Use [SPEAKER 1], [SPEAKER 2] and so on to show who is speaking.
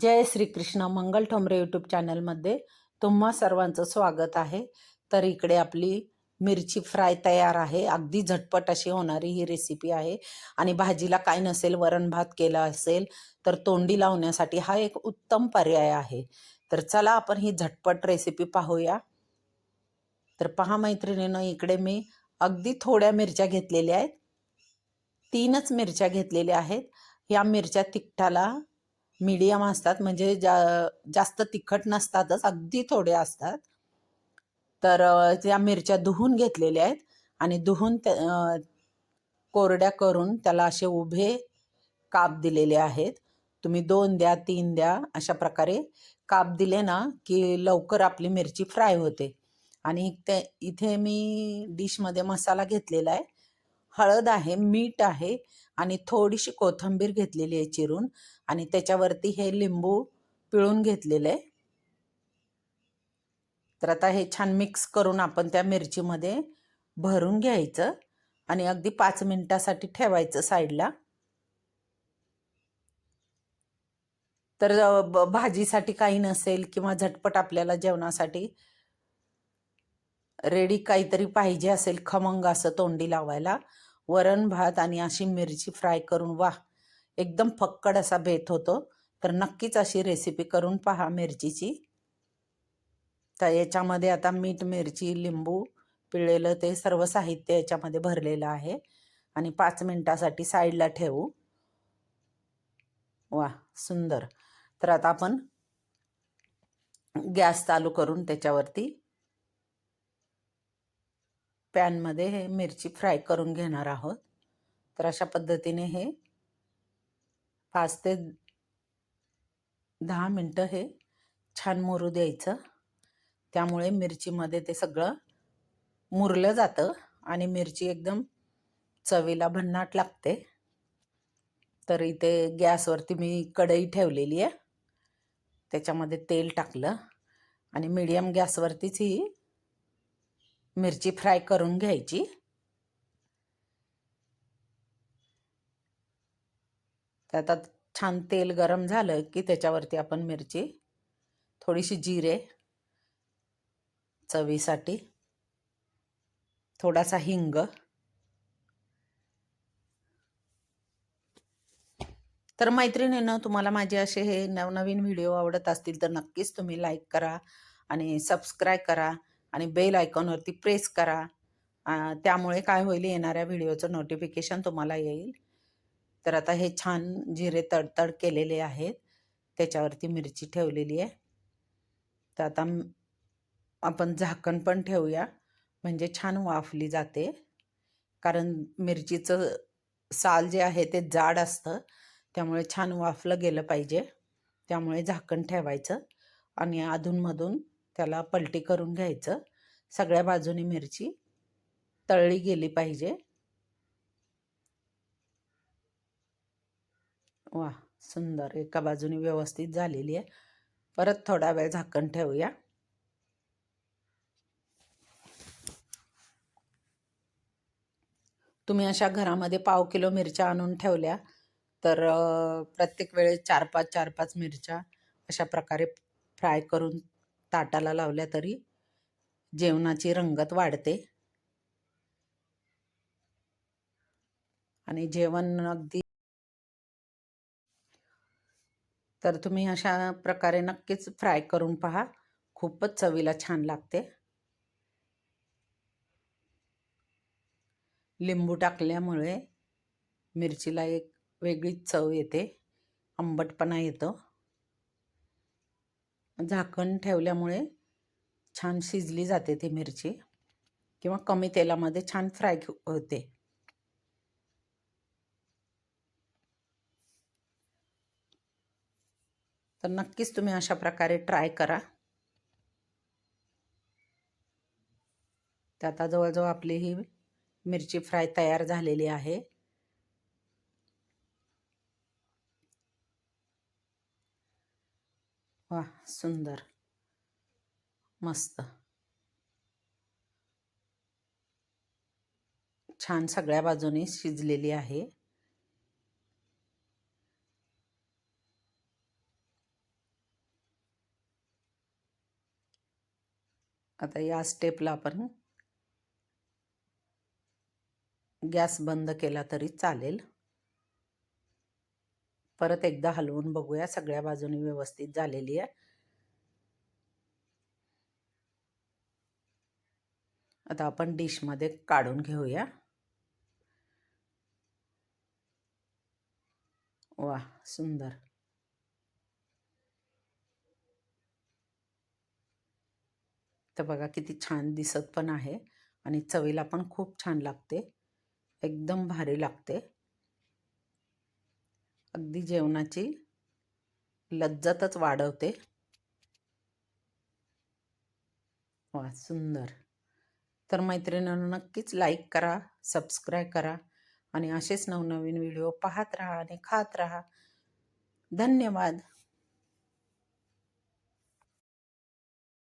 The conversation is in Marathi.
[SPEAKER 1] जय श्रीकृष्ण मंगल ठोंबरे यूट्यूब चॅनलमध्ये तुम्हा सर्वांचं स्वागत आहे. तर इकडे आपली मिरची फ्राय तयार आहे. अगदी झटपट अशी होणारी ही रेसिपी आहे. आणि भाजीला काय नसेल वरण भात केला असेल तर तोंडी लावण्यासाठी हा एक उत्तम पर्याय आहे. तर चला आपण ही झटपट रेसिपी पाहूया. तर पहा मैत्रिणीनं इकडे मी अगदी थोड्या मिरच्या घेतलेल्या आहेत. तीनच मिरच्या घेतलेल्या आहेत. या मिरच्या तिखटाला मीडियम असतात. म्हणजे जा जास्त तिखट नसतातच अगदी थोडे असतात. तर त्या मिरच्या धुवून घेतलेल्या आहेत आणि धुवून त्या कोरड्या करून त्याला असे उभे काप दिलेले आहेत. तुम्ही दोन द्या तीन द्या अशा प्रकारे काप दिले ना की लवकर आपली मिरची फ्राय होते. आणि ते इथे मी डिशमध्ये मसाला घेतलेला आहे. हळद आहे मीठ आहे आणि थोडीशी कोथिंबीर घेतलेली आहे चिरून आणि त्याच्यावरती हे लिंबू पिळून घेतलेलं आहे. तर आता हे छान मिक्स करून आपण त्या मिरचीमध्ये भरून घ्यायचं आणि अगदी पाच मिनिटासाठी ठेवायचं साईडला. तर भाजीसाठी काही नसेल किंवा झटपट आपल्याला जेवणासाठी रेडी काहीतरी पाहिजे असेल खमंग असं तोंडी लावायला वरण भात आणि अशी मिरची फ्राय करून वा. एकदम फक्कड असा बेत होतो. तर नक्कीच अशी रेसिपी करून पहा मिरचीची. तर याच्यामध्ये आता मीठ मिरची लिंबू पिळलेलं ते सर्व साहित्य याच्यामध्ये भरलेलं आहे. आणि पाच मिनटासाठी साईडला ठेवू. वा सुंदर. तर आता आपण गॅस चालू करून त्याच्यावरती पॅनमध्ये हे मिरची फ्राय करून घेणार आहोत. तर अशा पद्धतीने हे पाच ते दहा मिनटं हे छान मुरू द्यायचं. त्यामुळे मिरचीमध्ये ते सगळं मुरलं जातं आणि मिरची एकदम चवीला भन्नाट लागते. तर इथे गॅसवरती मी कढई ठेवलेली आहे. त्याच्यामध्ये तेल टाकलं आणि मीडियम गॅसवरतीच ही मिरची फ्राय करून घ्यायची. तर आता छान तेल गरम झालं की त्याच्यावरती आपण मिरची थोडीशी जिरे चवीसाठी थोडासा हिंग तर मैत्रिणीनं तुम्हाला माझे असे हे नवनवीन व्हिडिओ आवडत असतील तर नक्कीच तुम्ही लाईक करा आणि सबस्क्राईब करा. आणि बेल आयकॉनवरती प्रेस करा. त्यामुळे काय होईल येणाऱ्या व्हिडिओचं नोटिफिकेशन तुम्हाला येईल. तर आता हे छान जिरे तडतड केलेले आहेत. त्याच्यावरती मिरची ठेवलेली आहे. तर आता आपण झाकण पण ठेवूया. म्हणजे छान वाफली जाते. कारण मिरचीचं साल जे आहे ते जाड असतं. त्यामुळे छान वाफलं गेलं पाहिजे. त्यामुळे झाकण ठेवायचं. आणि अधूनमधून त्याला पलटी करून घ्यायचं. सगळ्या बाजूनी मिरची तळली गेली पाहिजे. वा सुंदर. एका बाजूने व्यवस्थित झालेली आहे. परत थोडा वेळ झाकण ठेवूया. तुम्ही अशा घरामध्ये पाव किलो मिरच्या आणून ठेवल्या तर प्रत्येक वेळेस चार पाच चार पाच मिरच्या अशा प्रकारे फ्राय करून ताटाला लावल्या तरी जेवणाची रंगत वाढते. आणि जेवण अगदी तर तुम्ही अशा प्रकारे नक्कीच फ्राय करून पहा. खूपच चवीला छान लागते. लिंबू टाकल्यामुळे मिरचीला एक वेगळीच चव येते. आंबटपणा येतो. झाकण ठेवल्यामुळे छान शिजली जाते ती मिरची किंवा कमी तेलामध्ये छान फ्राय होते. तर नक्कीच तुम्ही अशा प्रकारे ट्राय करा. तर आता जवळजवळ आपली ही मिरची फ्राय तयार झालेली आहे. वा सुंदर. मस्त. छान सगळ्या बाजूने शिजलेली आहे. आता या स्टेपला आपण गॅस बंद केला तरी चालेल. परत एकदा हलवून बघूया. सगळ्या बाजूनी व्यवस्थित झालेली आहे. आता आपण डिशमध्ये काढून घेऊया. वा सुंदर. तर बघा किती छान दिसत पण आहे आणि चवीला पण खूप छान लागते. एकदम भारी लागते. अगदी जेवणाची लज्जतच वाढवते. वा सुंदर. तर मैत्रिणींना नक्कीच लाईक करा सबस्क्राईब करा आणि असेच नवनवीन व्हिडिओ पाहत राहा आणि खात राहा. धन्यवाद.